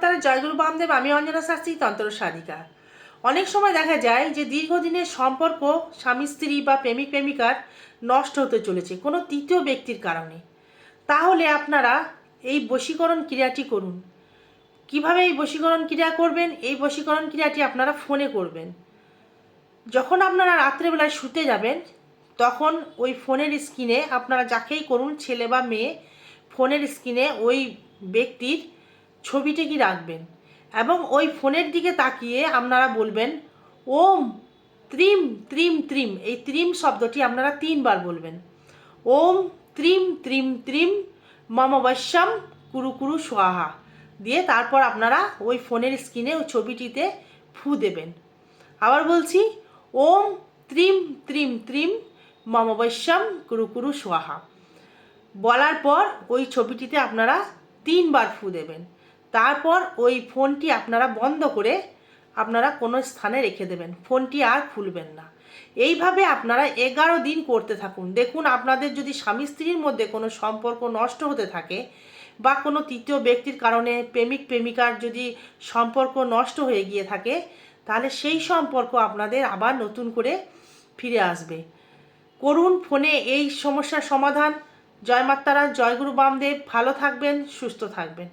মাত্রার জয়গুরু বামদেব, আমি অঞ্জনা শাস্ত্রী, তন্ত্র সাধিকা। অনেক সময় দেখা যায় যে দীর্ঘদিনের সম্পর্ক স্বামী, স্ত্রী বা প্রেমিক, প্রেমিকার নষ্ট হতে চলেছে কোনো তৃতীয় ব্যক্তির কারণে। তাহলে আপনারা এই বশীকরণ ক্রিয়াটি করুন। কীভাবে এই বশীকরণ ক্রিয়া করবেন? এই বশীকরণ ক্রিয়াটি আপনারা ফোনে করবেন। যখন আপনারা রাত্রেবেলায় শুতে যাবেন, তখন ওই ফোনের স্ক্রিনে আপনারা যাকেই করুন, ছেলে বা মেয়ে, ফোনের স্ক্রিনে ওই ব্যক্তির ছবিটি কি রাখবেন? এবং ওই ফোনের দিকে তাকিয়ে আপনারা বলবেন, ওম, ত্রিম ত্রিম ত্রিম। এই ত্রিম শব্দটি আপনারা তিনবার বলবেন। ওম, ত্রিম ত্রিম ত্রিম, মম কুরু কুরু সোহা দিয়ে তারপর আপনারা ওই ফোনের স্ক্রিনে ওই ছবিটিতে ফু দেবেন। আবার বলছি, ওম, ত্রিম ত্রিম ত্রিম, মম কুরু কুরু সোহা বলার পর ওই ছবিটিতে আপনারা তিনবার ফু দেবেন। তারপর ওই ফোনটি আপনারা বন্ধ করে আপনারা কোনো স্থানে রেখে দেবেন। ফোনটি আর খুলবেন না। এইভাবে আপনারা এগারো দিন করতে থাকুন। দেখুন, আপনাদের যদি স্বামী স্ত্রীর মধ্যে কোনো সম্পর্ক নষ্ট হতে থাকে বা কোনো তৃতীয় ব্যক্তির কারণে প্রেমিক, প্রেমিকার যদি সম্পর্ক নষ্ট হয়ে গিয়ে থাকে, তাহলে সেই সম্পর্ক আপনাদের আবার নতুন করে ফিরে আসবে। করুন ফোনে এই সমস্যার সমাধান। জয় মাত্তারা জয়গুরু বামদেব। ভালো থাকবেন, সুস্থ থাকবেন।